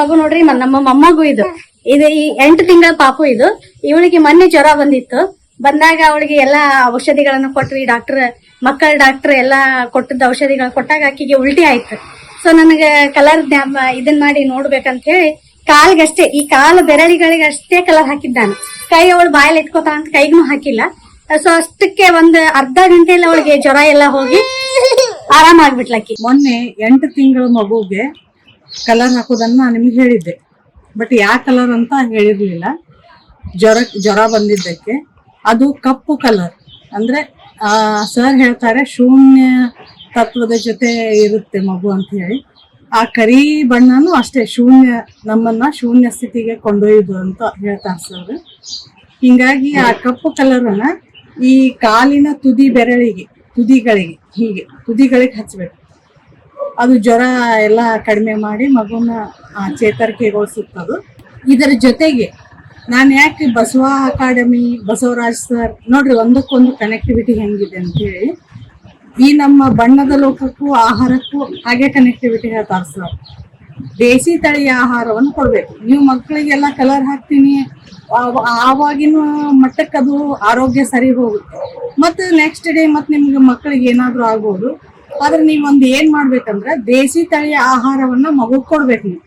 ಮಗು ನೋಡ್ರಿ ನಮ್ಮ ಮೊಮ್ಮಗು ಇದು. ಇದು ಈ ಎಂಟು ತಿಂಗಳ ಪಾಪು ಇದು. ಇವಳಿಗೆ ಮೊನ್ನೆ ಜ್ವರ ಬಂದಿತ್ತು. ಬಂದಾಗ ಅವಳಿಗೆ ಎಲ್ಲಾ ಔಷಧಿಗಳನ್ನು ಕೊಟ್ವಿ. ಡಾಕ್ಟರ್, ಮಕ್ಕಳ ಡಾಕ್ಟರ್ ಎಲ್ಲಾ ಕೊಟ್ಟದ ಔಷಧಿಗಳನ್ನ ಕೊಟ್ಟಾಗ ಆಕಿಗೆ ಉಲ್ಟಿ ಆಯ್ತು. ಸೊ ನನಗೆ ಕಲರ್ ಇದನ್ ಮಾಡಿ ನೋಡ್ಬೇಕಂತ ಹೇಳಿ, ಕಾಲ್ಗಷ್ಟೇ, ಈ ಕಾಲ ಬೆರಳಿಗಳಿಗೆ ಅಷ್ಟೇ ಕಲರ್ ಹಾಕಿದ್ದಾನೆ. ಕೈ ಅವಳು ಬಾಯಲ್ಲಿ ಇಟ್ಕೋತ ಅಂತ ಕೈಗೂ ಹಾಕಿಲ್ಲ. ಸೊ ಅಷ್ಟಕ್ಕೆ ಒಂದ್ ಅರ್ಧ ಗಂಟೆಯಲ್ಲಿ ಅವಳಿಗೆ ಜ್ವರ ಎಲ್ಲ ಹೋಗಿ ಆರಾಮಾಗ್ಬಿಟ್ಲಕ್ಕಿ ಮೊನ್ನೆ ಎಂಟು ತಿಂಗಳ ಮಗುಗೆ ಕಲರ್ ಹಾಕೋದನ್ನ ನಾನು ನಿಮ್ಗೆ ಹೇಳಿದ್ದೆ. ಬಟ್ ಯಾವ ಕಲರ್ ಅಂತ ಹೇಳಿರ್ಲಿಲ್ಲ. ಜ್ವರ ಜ್ವರ ಬಂದಿದ್ದಕ್ಕೆ. ಅದು ಕಪ್ಪು ಕಲರ್ ಅಂದ್ರೆ ಸರ್ ಹೇಳ್ತಾರೆ, ಶೂನ್ಯ ತತ್ವದ ಜೊತೆ ಇರುತ್ತೆ ಮಗು ಅಂತ ಹೇಳಿ. ಆ ಕರಿ ಬಣ್ಣನೂ ಅಷ್ಟೇ, ಶೂನ್ಯ, ನಮ್ಮನ್ನ ಶೂನ್ಯ ಸ್ಥಿತಿಗೆ ಕೊಂಡೊಯ್ಯುದು ಅಂತ ಹೇಳ್ತಾರೆ ಸರ್ ಹಿಂಗಾಗಿ ಆ ಕಪ್ಪು ಕಲರನ್ನ ಈ ಕಾಲಿನ ತುದಿ ಬೆರಳಿಗೆ, ತುದಿಗಳಿಗೆ, ಹೀಗೆ, ತುದಿಗಳಿಗೆ ಹಚ್ಬೇಕು. ಅದು ಜ್ವರ ಎಲ್ಲ ಕಡಿಮೆ ಮಾಡಿ ಮಗುನ ಚೇತರಿಕೆಗೊಳಿಸುತ್ತದು. ಇದರ ಜೊತೆಗೆ ನಾನು ಯಾಕೆ ಬಸವ ಅಕಾಡೆಮಿ, ಬಸವರಾಜ್ ಸರ್, ನೋಡ್ರಿ ಒಂದಕ್ಕೊಂದು ಕನೆಕ್ಟಿವಿಟಿ ಹೆಂಗಿದೆ ಅಂತೇಳಿ, ಈ ನಮ್ಮ ಬಣ್ಣದ ಲೋಕಕ್ಕೂ, ಆಹಾರಕ್ಕೂ ಹಾಗೆ ಕನೆಕ್ಟಿವಿಟಿ ಹೇಳ್ತಾರೆ ಸರ್ ದೇಸಿ ತಳಿಯ ಆಹಾರವನ್ನು ಕೊಡ್ಬೇಕು. ನೀವು ಮಕ್ಕಳಿಗೆಲ್ಲ ಕಲರ್ ಹಾಕ್ತೀನಿ, ಆವ- ಆವಾಗಿನ ಮಟ್ಟಕ್ಕೆ ಅದು ಆರೋಗ್ಯ ಸರಿ ಹೋಗುತ್ತೆ. ಮತ್ತು ನೆಕ್ಸ್ಟ್ ಡೇ ಮತ್ತು ನಿಮ್ಗೆ ಮಕ್ಕಳಿಗೆ ಏನಾದರೂ ಆಗ್ಬೋದು. ಆದ್ರೆ ನೀವೊಂದು ಏನ್ ಮಾಡ್ಬೇಕಂದ್ರೆ ದೇಸಿ ತಳಿಯ ಆಹಾರವನ್ನ ಮಗು ಕೊಡ್ಬೇಕು ನೀವು.